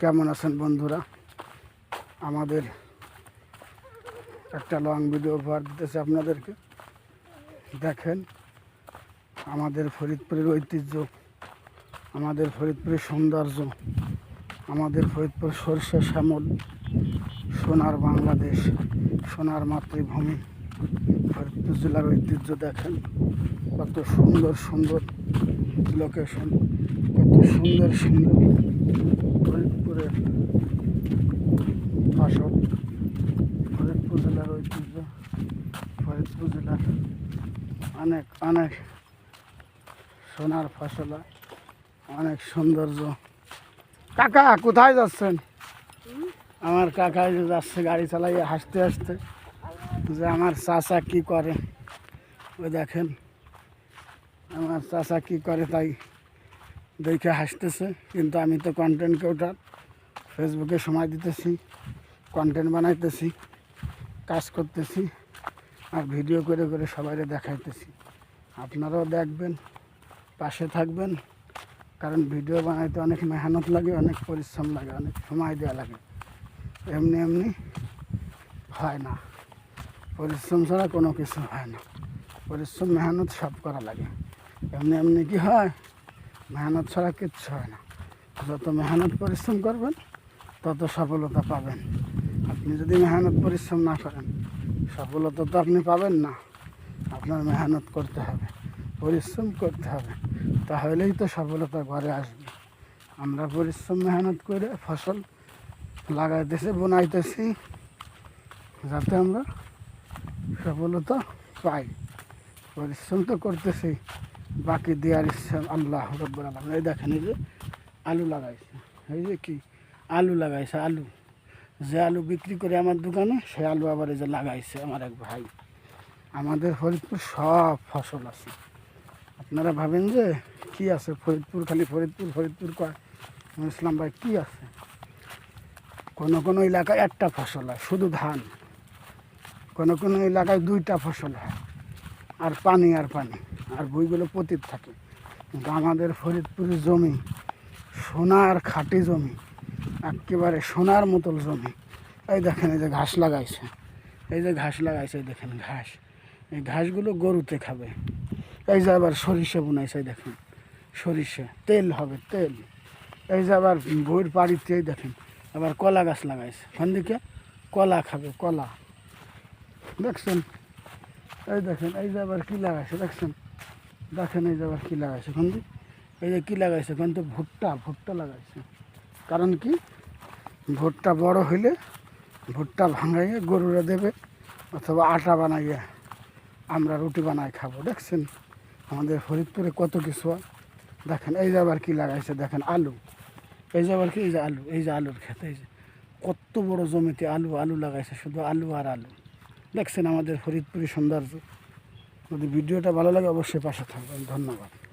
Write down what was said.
কেমন আছেন বন্ধুরা? আমাদের একটা লং ভিডিও উপহার দিতেছে আপনাদেরকে। দেখেন, আমাদের ফরিদপুরের ঐতিহ্য, আমাদের ফরিদপুরের সৌন্দর্য, আমাদের ফরিদপুর সরষে শ্যামল, সোনার বাংলাদেশ, সোনার মাতৃভূমি, ফরিদপুর জেলার ঐতিহ্য দেখেন, কত সুন্দর সুন্দর লোকেশন কত সুন্দর সুন্দর ফরিদপুরের ফসল ফরিদপুর জেলার ঐতিহ্য ফরিদপুর জেলার অনেক অনেক সোনার ফসল, অনেক সৌন্দর্য। কাকা, কোথায় যাচ্ছেন? আমার কাকা যে যাচ্ছে গাড়ি চালাইয়ে হাসতে হাসতে, যে আমার চাচা কি করে? ওই দেখেন, আমার চাচা কি করে তাই দেখে হাসতেছে, কিন্তু আমি তো কন্টেন্ট ক্রিয়েটার ফেসবুকে সময় দিতেছি কন্টেন্ট বানাইতেছি, কাজ করতেছি আর ভিডিও করে করে সবাইকে দেখাইতেছি। আপনারাও দেখবেন, পাশে থাকবেন, কারণ ভিডিও বানাইতে অনেক মেহনত লাগে, অনেক পরিশ্রম লাগে, অনেক সময় দেওয়া লাগে। এমনি এমনি হয় না। পরিশ্রম ছাড়া কোনো কিছু হয় না। পরিশ্রম, মেহনত সব করা লাগে। এমনি এমনি কি হয়? মেহনত ছাড়া কিচ্ছু হয় না। যত মেহনত, পরিশ্রম করবেন তত সফলতা পাবেন। আপনি যদি মেহনত পরিশ্রম না করেন, সফলতা তো আপনি পাবেন না। আপনার মেহনত করতে হবে, পরিশ্রম করতে হবে। তাহলেই তো সফলতা ঘরে আসবে। আমরা পরিশ্রম, মেহনত করে ফসল লাগাইতেছি, বোনাইতেছি, যাতে আমরা সফলতা পাই। পরিশ্রম তো করতেছি, বাকি দেওয়ার ইচ্ছা আল্লাহ রব্বুল আলম এই দেখেন এই যে আলু লাগাইছে। এই যে কি আলু লাগাইছে, আলু। যে আলু বিক্রি করে আমার দোকানে, সে আলু আবার এই যে লাগাইছে আমার এক ভাই। আমাদের ফরিদপুর সব ফসল আছে। আপনারা ভাবেন যে কি আছে ফরিদপুর, খালি ফরিদপুর ফরিদপুর কয়? ইসলাম ভাই, কী আছে? কোনো কোনো এলাকায় একটা ফসল হয়, শুধু ধান। কোনো কোনো এলাকায় দুইটা ফসল হয়, আর পানি আর পানি। আর বইগুলো পতিত থাকে। কিন্তু আমাদের ফরিদপুরের জমি, সোনার খাঁটি জমি একেবারে সোনার মতল জমি। এই দেখেন, এই যে ঘাস লাগাইছে। এই যে ঘাস লাগাইছে দেখেন ঘাস। এই ঘাসগুলো গরুতে খাবে। এই যে আবার সরিষা বুনাইছে দেখেন। সরিষা, তেল হবে, তেল। এই যে আবার ভুঁড় বাড়িতে দেখেন, আবার কলা গাছ লাগাইছে। ওখান দিকে কলা খাবে, কলা। দেখছেন? এই দেখেন, এই যে আবার কী লাগাইছে, দেখছেন? দেখেন, এই যে আবার কী লাগাইছে। ওখান এই যে কী লাগাইছে ওখান তো ভুট্টা ভুট্টা লাগাইছে। কারণ কি? ভুট্টা বড় হইলে ভুট্টা ভাঙাইয়ে গরুরা দেবে অথবা আটা বানাইয়ে আমরা রুটি বানাই খাব। দেখছেন? আমাদের ফরিদপুরে কত কিছু দেখেন, এই যে আবার কী লাগাইছে, দেখেন আলু। এই যে আবার কি, এই যে আলু, এই যে আলুর খেতে এই যে কত বড় জমিতে আলু আলু লাগাইছে, শুধু আলু আর আলু। দেখছেন আমাদের ফরিদপুরি সৌন্দর্য। যদি ভিডিওটা ভালো লাগে, অবশ্যই পাশে থাকবেন। ধন্যবাদ।